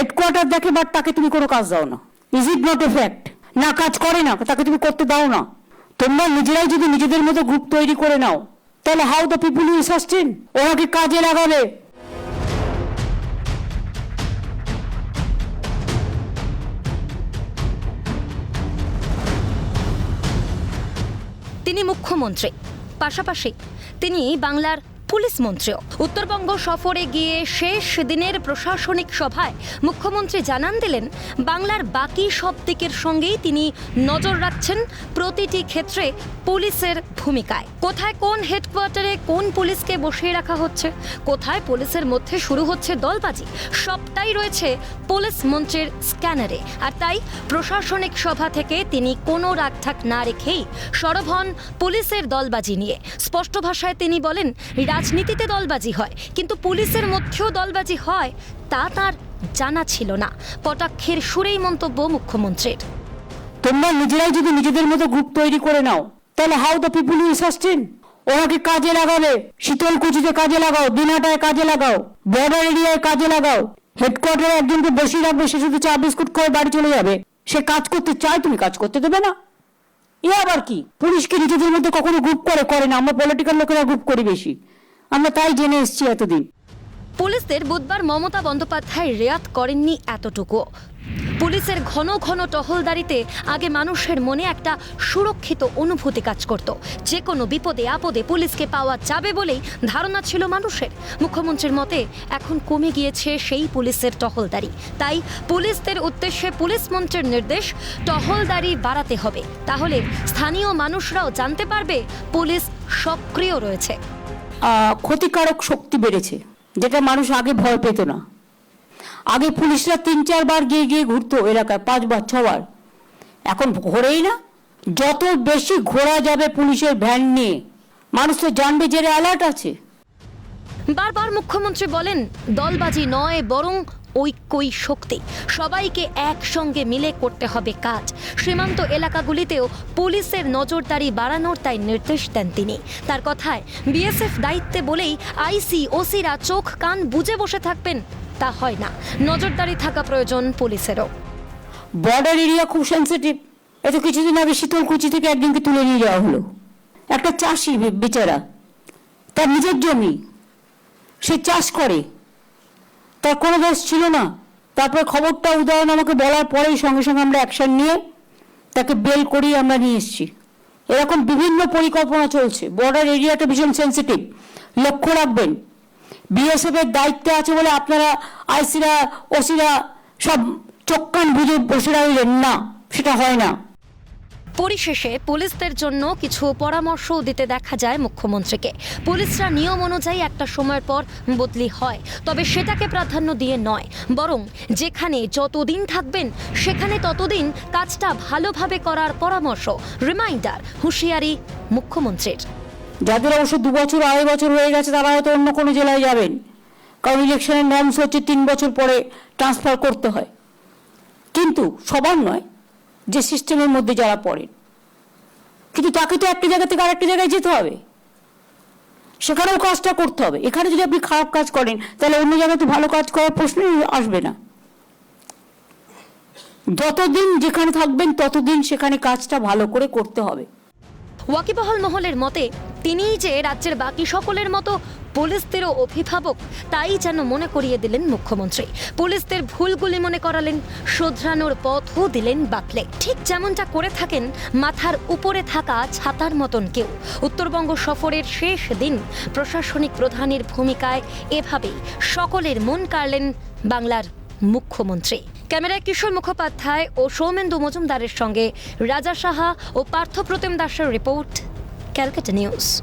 Headquarter দেখে but তাকে তুমি কোনো কাজ দাও না is it not a fact না, কাজ করে না, তাকে তুমি করতে দাও না তোমরা নিজেরাই যদি নিজেদের মতো গ্রুপ তৈরি করে নাও, তাহলে how the people you sustain ওনাকে কাজে লাগাবে? তিনি মুখ্যমন্ত্রী। পাশাপাশি তিনি বাংলার পুলিশ মন্ত্রীও। উত্তরবঙ্গ সফরে গিয়ে শেষ দিনের প্রশাসনিক সভায় মুখ্যমন্ত্রী জানান দিলেন, বাংলার বাকি সব দিকের সঙ্গেই তিনি নজর রাখছেন প্রতিটি ক্ষেত্রে পুলিশের ভূমিকায়। কোথায় কোন হেডকোয়ার্টারে কোন পুলিশকে বসিয়ে রাখা হচ্ছে, কোথায় পুলিশের মধ্যে শুরু হচ্ছে দলবাজি, সবটাই রয়েছে পুলিশ মন্ত্রীর স্ক্যানারে। আর তাই প্রশাসনিক সভা থেকে তিনি কোনো রাগঠাক না রেখেই সরব হন পুলিশের দলবাজি নিয়ে। স্পষ্ট ভাষায় তিনি বলেন রাজনীতিতে দলবাজি হয়, কিন্তু পুলিশের মধ্যেও দলবাজি হয়, তা তার জানা ছিল না। কটাক্ষের সুরেই মন্তব্য মুখ্যমন্ত্রীর। তোমরা নিজেরাই যদি নিজেদের মতো গ্রুপ তৈরি করে নাও, তাহলে how the people you sustain ওনাকে কাজে লাগাবে? শীতলকুচিতে কাজে লাগাও, দিনাটায় কাজে লাগাও বর্ডার এরিয়ায় কাজে লাগাও। হেডকোয়ার্টারে একজনকে বসিয়ে রাখবে সে শুধু চা, বিস্কুট খেয়ে বাড়ি চলে যাবে। সে কাজ করতে চায়, তুমি কাজ করতে দেবে না। এ আবার কি? পুলিশকে নিজেদের মধ্যে কখনো গ্রুপ করে করে না? আমরা পলিটিক্যাল লোকেরা গ্রুপ করি বেশি। আমরা তাই জেনে এসেছি এতদিন। পুলিশদের বুধবার মমতা বন্দ্যোপাধ্যায় রেয়াত করেননি এতটুকু। পুলিশের ঘন ঘন টহলদারিতে আগে মানুষের মনে একটা সুরক্ষিত অনুভূতি কাজ করত। যে কোনো বিপদে আপদে পুলিশকে পাওয়া যাবে বলেই ধারণা ছিল মানুষের। মুখ্যমন্ত্রীর মতে, এখন কমে গিয়েছে সেই পুলিশের টহলদারি। তাই পুলিশদের উদ্দেশ্যে পুলিশ মন্ত্রীর নির্দেশ, টহলদারি বাড়াতে হবে। তাহলে স্থানীয় মানুষরাও জানতে পারবে, পুলিশ সক্রিয় রয়েছে। ক্ষতিকারক শক্তি বেড়েছে, যেটা মানুষ আগে ভয় পেত না। আগে পুলিশরা তিন চারবার গিয়ে গিয়ে ঘুরতো এলাকায়, পাঁচবার, ছবার। এখন ঘোরেই না। যত বেশি ঘোরা যাবে পুলিশের ভ্যান নিয়ে মানুষ তো জানবে যে অ্যালার্ট আছে। বারবার মুখ্যমন্ত্রী বলেন, দলবাজি নয়, বরং ঐক্যই শক্তি। সবাইকে একসঙ্গে মিলে করতে হবে কাজ। সীমান্ত এলাকাগুলিতেও পুলিশের নজরদারি বাড়ানোর তাই নির্দেশ দেন তিনি। তার কথায় বিএসএফ দায়িত্বে বলেই আইসি, ওসিরা চোখ কান বুজে বসে থাকবেন, তা হয় না। নজরদারি থাকা প্রয়োজন পুলিশেরও। বর্ডার এরিয়া খুব সেন্সিটিভ এত কিছুদিন আগে শীতলকুচি থেকে একজনকে তুলে নিয়ে যাওয়া হলো। একটা চাষি বেচারা। তার নিজের জমি। সে চাষ করে। তার কোনো দোষ ছিল না। তারপরে খবরটা উদাহরণ আমাকে বলার পরেই সঙ্গে সঙ্গে আমরা অ্যাকশন নিয়ে তাকে বেল করিয়ে আমরা নিয়ে এসেছি। এরকম বিভিন্ন পরিকল্পনা চলছে। বর্ডার এরিয়াটা ভীষণ সেন্সিটিভ লক্ষ্য রাখবেন বিএসএফ এর দায়িত্বে আছে বলে আপনারা আইসিরা ওসিরা সব চোখ কান বুঝে বসে রইলেন। না, সেটা হয় না। পরিশেষে পুলিশদের জন্য কিছু পরামর্শও দিতে দেখা যায় মুখ্যমন্ত্রীকে। পুলিশরা নিয়ম অনুযায়ী একটা সময়ের পর বদলি হয়, তবে সেটাকে প্রাধান্য দিয়ে নয়। বরং যেখানে যতদিন থাকবেন, সেখানে ততদিন কাজটা ভালোভাবে করার পরামর্শ, রিমাইন্ডার, হুঁশিয়ারি মুখ্যমন্ত্রীর। যাদের অবশ্য দু বছর, আড়াই বছর হয়ে গেছে, তারা হয়তো অন্য কোনো জেলায় যাবেন। কারণ ইলেকশনের নর্মস হচ্ছে তিন বছর পরে ট্রান্সফার করতে হয়। কিন্তু সবার নয় যে সিস্টেমের মধ্যে যারা পড়েন কিন্তু তাকে তো একটা জায়গা থেকে আরেকটা জায়গায় যেতে হবে। সেখানেও কাজটা করতে হবে। এখানে যদি আপনি খারাপ কাজ করেন, তাহলে অন্য জায়গায় তো ভালো কাজ করার প্রশ্নই আসবে না। যতদিন যেখানে থাকবেন, ততদিন সেখানে কাজটা ভালো করে করতে হবে। ওয়াকিবহল মহলের মতে তিনিই যে রাজ্যের বাকি সকলের মতো পুলিশদেরও অভিভাবক, তাই যেন মনে করিয়ে দিলেন মুখ্যমন্ত্রী। পুলিশদের ভুলগুলি মনে করালেন, শোধরানোর পথও দিলেন বাতলে। ঠিক যেমনটা করে থাকেন, মাথার উপরে থাকা ছাতার মতন কেউ। উত্তরবঙ্গ সফরের শেষ দিন প্রশাসনিক প্রধানের ভূমিকায় এভাবেই সকলের মন কাড়লেন বাংলার মুখ্যমন্ত্রী। ক্যামেরায় কিশোর মুখোপাধ্যায় ও সৌমেন্দু মজুমদারের সঙ্গে রাজা সাহা ও পার্থ প্রতিম দাসের রিপোর্ট। Calcutta News.